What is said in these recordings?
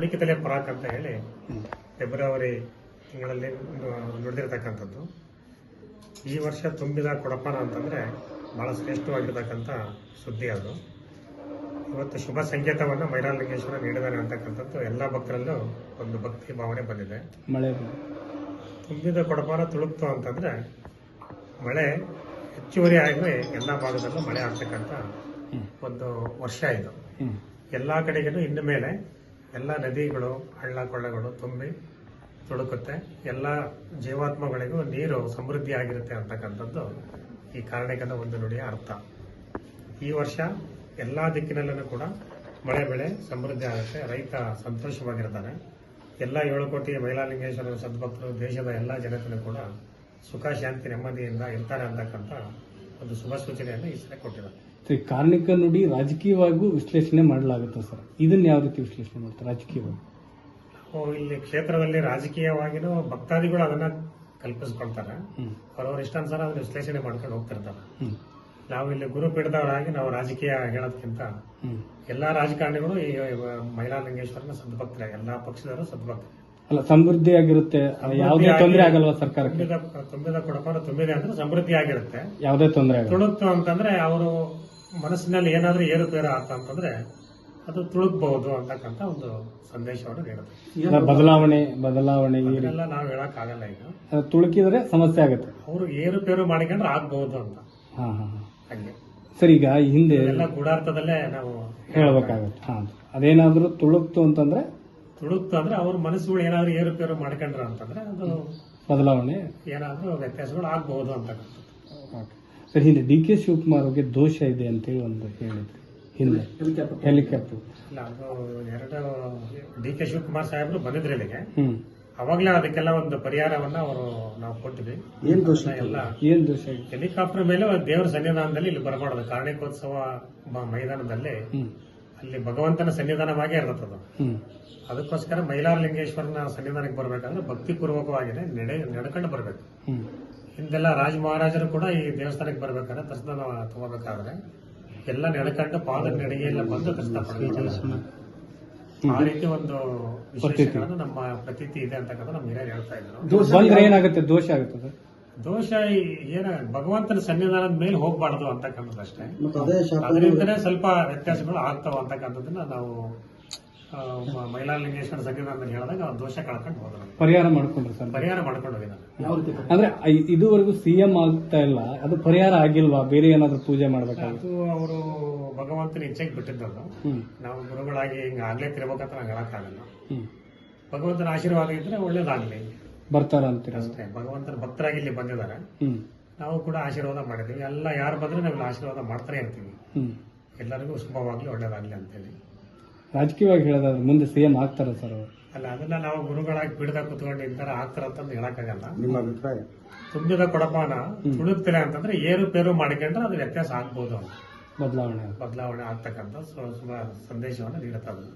ಉಳಿಕಿತಲೆ ಪರಾಕ್ ಅಂತ ಹೇಳಿ ಫೆಬ್ರವರಿ ತಿಂಗಳಲ್ಲಿ ನಡೆದಿರತಕ್ಕಂಥದ್ದು. ಈ ವರ್ಷ ತುಂಬಿದ ಕೊಡಪಾನ ಅಂತಂದ್ರೆ ಭಾಳ ಶ್ರೇಷ್ಠವಾಗಿರ್ತಕ್ಕಂಥ ಸುದ್ದಿ ಅದು. ಇವತ್ತು ಶುಭ ಸಂಕೇತವನ್ನು ಮೈರಾಲಿಂಗೇಶ್ವರ ನೀಡಿದ್ದಾರೆ ಅಂತಕ್ಕಂಥದ್ದು ಎಲ್ಲ ಭಕ್ತರಲ್ಲೂ ಒಂದು ಭಕ್ತಿ ಭಾವನೆ ಬಂದಿದೆ. ಮಳೆ ತುಂಬಿದ ಕೊಡಪಾನ ತುಳುಕ್ತು ಅಂತಂದ್ರೆ ಮಳೆ ಹೆಚ್ಚುವರಿ ಆಗಿ ಎಲ್ಲ ಭಾಗದಲ್ಲೂ ಮಳೆ ಆಗ್ತಕ್ಕಂಥ ಒಂದು ವರ್ಷ ಇದು. ಎಲ್ಲ ಕಡೆಗೂ ಇನ್ನು ಮೇಲೆ ಎಲ್ಲ ನದಿಗಳು ಹಳ್ಳ ಕೊಳ್ಳಗಳು ತುಂಬಿ ತುಳುಕುತ್ತೆ ಎಲ್ಲ ಜೀವಾತ್ಮಗಳಿಗೂ ನೀರು ಸಮೃದ್ಧಿ ಆಗಿರುತ್ತೆ ಅಂತಕ್ಕಂಥದ್ದು ಈ ಕಾರಣಿಕದ ಒಂದು ನುಡಿಯ ಅರ್ಥ. ಈ ವರ್ಷ ಎಲ್ಲ ದಿಕ್ಕಿನಲ್ಲೂ ಕೂಡ ಮಳೆ ಬೆಳೆ ಸಮೃದ್ಧಿ ಆಗುತ್ತೆ, ರೈತ ಸಂತೋಷವಾಗಿರ್ತಾನೆ. ಎಲ್ಲ ಏಳು ಕೋಟಿ ಮೈಲಾಲಿಂಗೇಶ್ವರ ಸದ್ಭಕ್ತರು ದೇಶದ ಎಲ್ಲ ಜನತೆಯೂ ಕೂಡ ಸುಖ, ಶಾಂತಿ, ನೆಮ್ಮದಿಯಿಂದ ಇರ್ತಾರೆ ಅಂತಕ್ಕಂಥ ಒಂದು ಶುಭ ಸೂಚನೆಯನ್ನು ಈ ಸಲ ಕೊಟ್ಟಿದ್ದಾರೆ ಸರಿ ಕಾರ್ಣಿಕ ನುಡಿ ರಾಜಕೀಯವಾಗೂ ವಿಶ್ಲೇಷಣೆ ಮಾಡಲಾಗುತ್ತೆ ಸರ್? ಇದನ್ನ ಯಾವ ರೀತಿ ವಿಶ್ಲೇಷಣೆ ಮಾಡ್ತಾರೆ ರಾಜಕೀಯವಾಗಿ? ನಾವು ಇಲ್ಲಿ ಕ್ಷೇತ್ರದಲ್ಲಿ ರಾಜಕೀಯವಾಗಿನೂ ಭಕ್ತಾದಿಗಳು ಅದನ್ನ ಕಲ್ಪಿಸ್ಕೊಳ್ತಾರೆ. ಅವ್ರವ್ರ ಇಷ್ಟಾನುಸಾರ ಅದನ್ನ ವಿಶ್ಲೇಷಣೆ ಮಾಡ್ಕೊಂಡು ಹೋಗ್ತಿರ್ತಾರೆ. ನಾವು ಇಲ್ಲಿ ಗುರುಪೀಠದವರಾಗಿ ನಾವು ರಾಜಕೀಯ ಹೇಳೋದಕ್ಕಿಂತ ಎಲ್ಲಾ ರಾಜಕಾರಣಿಗಳು ಈ ಮೈಲಾಲಿಂಗೇಶ್ವರನ ಸದ್ಭಕ್ತರೇ ಎಲ್ಲಾ ಪಕ್ಷದವರು ಸದ್ಭಕ್ತರೆ. ಅಲ್ಲ ಸಮೃದ್ಧಿ ಆಗಿರುತ್ತೆ. ಯಾವುದೇ ತೊಂದರೆ ಆಗಲ್ವಾ ಸರ್ಕಾರಕ್ಕೆ? ತುಂಬಿದ ಕೊಡಪಾರ ತುಂಬಿದೆ ಅಂದ್ರೆ ಸಮೃದ್ಧಿ ಆಗಿರುತ್ತೆ. ಯಾವುದೇ ತೊಂದರೆ ತುಳುಕ್ತು ಅಂತಂದ್ರೆ ಅವರು ಮನಸ್ಸಿನಲ್ಲಿ ಏನಾದ್ರೂ ಏರುಪೇರು ಆತ ಅಂತಂದ್ರೆ ಅದು ತುಳುಕ್ಬಹುದು ಅಂತಕ್ಕಂಥ ಒಂದು ಸಂದೇಶವನ್ನು ನೀಡುತ್ತೆ. ಬದಲಾವಣೆ ಬದಲಾವಣೆ ಇದೆಲ್ಲ ನಾವು ಹೇಳಕ್ ಆಗಲ್ಲ ಈಗ. ತುಳುಕಿದ್ರೆ ಸಮಸ್ಯೆ ಆಗುತ್ತೆ. ಅವರು ಏರುಪೇರು ಮಾಡಿಕೊಂಡ್ರೆ ಆಗ್ಬಹುದು ಅಂತ. ಹಾ ಹಾ ಹಾ. ಹಂಗೆ. ಸರಿ ಈಗ ಹಿಂದೆ ಎಲ್ಲ ಗೂಢಾರ್ಥದಲ್ಲೇ ನಾವು ಹೇಳಬೇಕಾಗುತ್ತೆ. ಹಾ ಅದೇನಾದ್ರೂ ತುಳುಕ್ತು ಅಂತಂದ್ರೆ ತುಳುಕ್ತು ಅಂದ್ರೆ ಅವ್ರ ಮನಸ್ಸುಗಳು ಏನಾದ್ರು ಏರುಪೇರು ಮಾಡ್ಕೊಂಡ್ರ ಅಂತಂದ್ರೆ ಅದು ಬದಲಾವಣೆ. ಏನಾದ್ರೂ ವ್ಯತ್ಯಾಸಗಳು ಆಗಬಹುದು ಅಂತಕ್ಕಂಥದ್ದು. ಸರ್ ಹಿಂದೆ ಡಿ ಕೆ ಶಿವಕುಮಾರ್ ಅವ್ರಿಗೆ ದೋಷ ಇದೆ ಅಂತೇಳಿ ಒಂದು ಹೇಳಿದ್ರು. ಹಿಂದೆ. ಹೆಲಿಕಾಪ್ಟರ್ ಇಲ್ಲ ಅದು ಎರಡು ಡಿ ಕೆ ಶಿವಕುಮಾರ್ ಸಾಹೇಬ್ರು ಬಂದಿದ್ರೆ ಇಲ್ಲಿಗೆ. ಹ್ಮ್. ಅವಾಗ್ಲೇ ಅದಕ್ಕೆಲ್ಲ ಒಂದು ಪರಿಹಾರವನ್ನ ಅವರು ನಾವು ಕೊಟ್ಟಿದ್ವಿ. ಏನ್ ದೋಷ ಎಲ್ಲ ಏನ್ ದೋಷ ಇದೆ? ಹೆಲಿಕಾಪ್ಟರ್ ಮೇಲೆ ದೇವರ ಸನ್ನಿಧಾನದಲ್ಲಿ ಇಲ್ಲಿ ಬರಬಾರ್ದು. ಕಾರಣಿಕೋತ್ಸವ ಮ- ಮೈದಾನದಲ್ಲಿ ಹ್ಮ್. ಅಲ್ಲಿ ಭಗವಂತನ ಸನ್ನಿಧಾನವಾಗೇ ಇರ್ತದೆ ಅದು. ಅದಕ್ಕೋಸ್ಕರ ಮೈಲಾರಲಿಂಗೇಶ್ವರನ ಸನ್ನಿಧಾನಕ್ಕೆ ಬರಬೇಕಂದ್ರೆ ಭಕ್ತಿಪೂರ್ವಕವಾಗಿದೆ ನಡೆ ನಡ್ಕೊಂಡು ಬರಬೇಕು. ಹಿಂದೆಲ್ಲ ರಾಜ ಮಹಾರಾಜರು ಕೂಡ ಈ ದೇವಸ್ಥಾನಕ್ಕೆ ಬರ್ಬೇಕಾದ್ರೆ ದರ್ಶನ ತಗೋಬೇಕಾದ್ರೆ ಎಲ್ಲ ನಡ್ಕೊಂಡು ಪಾದ ನಡಿಗೆ ಎಲ್ಲ ಬಂದು ದರ್ಶನ ಆ ರೀತಿ ಒಂದು ವಿಶೇಷಗಳನ್ನು ನಮ್ಮ ಪ್ರತೀತಿ ಇದೆ ಅಂತಕ್ಕಂಥ ನಮ್ಮ ಹಿರಿಯರು ಹೇಳ್ತಾ ಇದ್ರು. ಬಂದ್ರೆ ಏನಾಗುತ್ತೆ? ದೋಷ ಆಗುತ್ತೆ ಸರ್ ದೋಷ ಈ ಏನ ಭಗವಂತನ ಸನ್ನಿಧಾನದ ಮೇಲೆ ಹೋಗ್ಬಾರ್ದು ಅಂತಕ್ಕಂಥದ್ದಷ್ಟೇ ಅದರಿಂದನೇ ಸ್ವಲ್ಪ ವ್ಯತ್ಯಾಸಗಳು ಆಗ್ತಾವ ಅಂತಕ್ಕಂಥದ್ದನ್ನ ನಾವು ಮಹಿಳಾಲಿಂಗೇಶ್ವರ ಸನ್ನಿಧಾನದಲ್ಲಿ ಹೇಳಿದಾಗ ಆ ದೋಷ ಕಳ್ಕೊಂಡು ಹೋದ್ರು. ಪರಿಹಾರ ಮಾಡ್ಕೊಂಡ್ರಿ ಸರ್. ಪರಿಹಾರ ಮಾಡ್ಕೊಂಡು ಹೋಗಿದ್ದಾರೆ. ಅಂದ್ರೆ ಇದುವರೆಗೂ ಸಿಎಂ ಆಗ್ತಾ ಇಲ್ಲ ಅದು ಪರಿಹಾರ ಆಗಿಲ್ವಾ? ಬೇರೆ ಏನಾದ್ರೂ ಪೂಜೆ ಮಾಡ್ಬೇಕಾಗುತ್ತೆ ಅದು ಅವರು ಭಗವಂತನ ಇಚ್ಛೆಗೆ ಬಿಟ್ಟಿದ್ದವರು ನಾವು ಗುರುಗಳಾಗಿ ಹಿಂಗ ಆಗ್ಲೇ ತಿರ್ಬೇಕಂತ ನಂಗೆ ಹೇಳಕ್ಕಾಗಲ್ಲ. ಆಗಲ್ಲ ಭಗವಂತನ ಆಶೀರ್ವಾದ ಇದ್ರೆ ಒಳ್ಳೇದಾಗ್ಲಿ. ಬರ್ತಾರ ಅಂತೀರ ಅಷ್ಟೇ ಭಗವಂತನ ಭಕ್ತರಾಗಿ ಇಲ್ಲಿ ಬಂದಿದ್ದಾರೆ. ನಾವು ಕೂಡ ಆಶೀರ್ವಾದ ಮಾಡಿದ್ದೀವಿ. ಎಲ್ಲ ಯಾರು ಬಂದ್ರೆ ನಾವು ಆಶೀರ್ವಾದ ಮಾಡ್ತಾರೆ ಇರ್ತೀವಿ. ಎಲ್ಲರಿಗೂ ಶುಭವಾಗ್ಲಿ ಒಳ್ಳೇದಾಗ್ಲಿ ಅಂತೇಳಿ. ರಾಜಕೀಯವಾಗಿ ಹೇಳೋದಾದ್ರೆ ಮುಂದೆ ಸಿಎಂ ಆಗ್ತಾರ ಸರ್ ಅವರು. ಅಲ್ಲ ಅದನ್ನ ನಾವು ಗುರುಗಳಾಗಿ ಬಿಡದ ಕುತ್ಕೊಂಡು ಇಂತರ ಆಗ್ತಾರಂತಂದು ಹೇಳಕ್ಕಾಗಲ್ಲ. ನಿಮ್ಮ ಅಭಿಪ್ರಾಯ? ತುಂಬಿದ ಕೊಡಪಾನ ತುಳುಕ್ತಿಲ್ಲ ಅಂತಂದ್ರೆ ಏರುಪೇರು ಮಾಡಿಕೊಂಡ್ರೆ ಅದು ವ್ಯತ್ಯಾಸ ಆಗ್ಬೋದು ಅಂತ. ಬದಲಾವಣೆ ಬದಲಾವಣೆ ಆಗ್ತಕ್ಕಂಥ ಸಂದೇಶವನ್ನು ನೀಡುತ್ತದೆ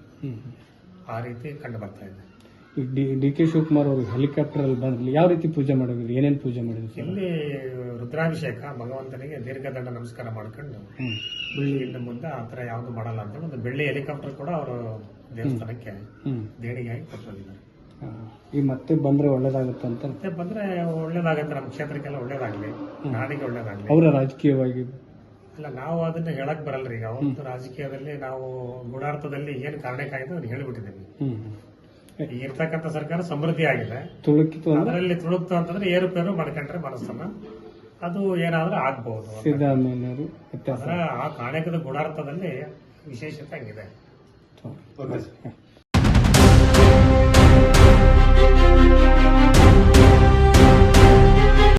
ಆ ರೀತಿ ಕಂಡು ಬರ್ತಾ ಇದೆ. ಈಗ ಡಿ ಡಿ ಕೆ ಶಿವಕುಮಾರ್ ಅವರು ಹೆಲಿಕಾಪ್ಟರ್ ಅಲ್ಲಿ ಬಂದ್ರಲ್ಲಿ ಯಾವ ರೀತಿ ಪೂಜೆ ಮಾಡಿದ್ರು? ಏನೇನು ಪೂಜೆ ಮಾಡಿದ್ರು ಸರ್? ಇಲ್ಲಿ ರುದ್ರಾಭಿಷೇಕ ಭಗವಂತನಿಗೆ ದೀರ್ಘದಂಡ ನಮಸ್ಕಾರ ಮಾಡ್ಕೊಂಡು ಬೆಳ್ಳಿ ಇನ್ನು ಮುಂದೆ ಆ ಥರ ಯಾವುದು ಮಾಡಲ್ಲ ಅಂತ ಒಂದು ಬೆಳ್ಳಿ ಹೆಲಿಕಾಪ್ಟರ್ ಕೂಡ ಅವರು ದೇವಸ್ಥಾನಕ್ಕೆ ದೇಣಿಗೆಯಾಗಿ ಕೊಟ್ಟಿದ್ದಾರೆ ಈ ಮತ್ತೆ ಬಂದ್ರೆ ಒಳ್ಳೇದಾಗುತ್ತೆ ಅಂತ? ಮತ್ತೆ ಬಂದ್ರೆ ಒಳ್ಳೇದಾಗತ್ತೆ ನಮ್ಮ ಕ್ಷೇತ್ರಕ್ಕೆಲ್ಲ ಒಳ್ಳೇದಾಗ್ಲಿ ನಾಡಿಗೆ ಒಳ್ಳೇದಾಗ್ಲಿ. ಅವರ ರಾಜಕೀಯವಾಗಿ? ಅಲ್ಲ ನಾವು ಅದನ್ನ ಹೇಳಕ್ ಬರಲ್ರಿ ಈಗ. ಒಂದು ರಾಜಕೀಯದಲ್ಲಿ ನಾವು ಗೂಢಾರ್ಥದಲ್ಲಿ ಏನು ಕಾರಣಕ್ಕಾಗಿದೆ ಅದನ್ನ ಹೇಳಿಬಿಟ್ಟಿದ್ದೀವಿ. ಈಗ ಇರ್ತಕ್ಕಂಥ ಸರ್ಕಾರ ಸಮೃದ್ಧಿ ಆಗಿದೆ ತುಳುಕಿತು ಅದರಲ್ಲಿ ತುಳುಕ್ತು ಅಂತಂದ್ರೆ ಏರುಪೇರು ಮಾಡ್ಕೊಂಡ್ರೆ ಮನಸ್ಸನ್ನ ಅದು ಏನಾದ್ರೂ ಆಗ್ಬಹುದು ಸಿದ್ದರಾಮಯ್ಯನವರು ಅದರ ಆ ಕಾಣಕದ ಗುಣಾರ್ಥದಲ್ಲಿ ವಿಶೇಷತೆ ಹಂಗಿದೆ. ಓಕೆ.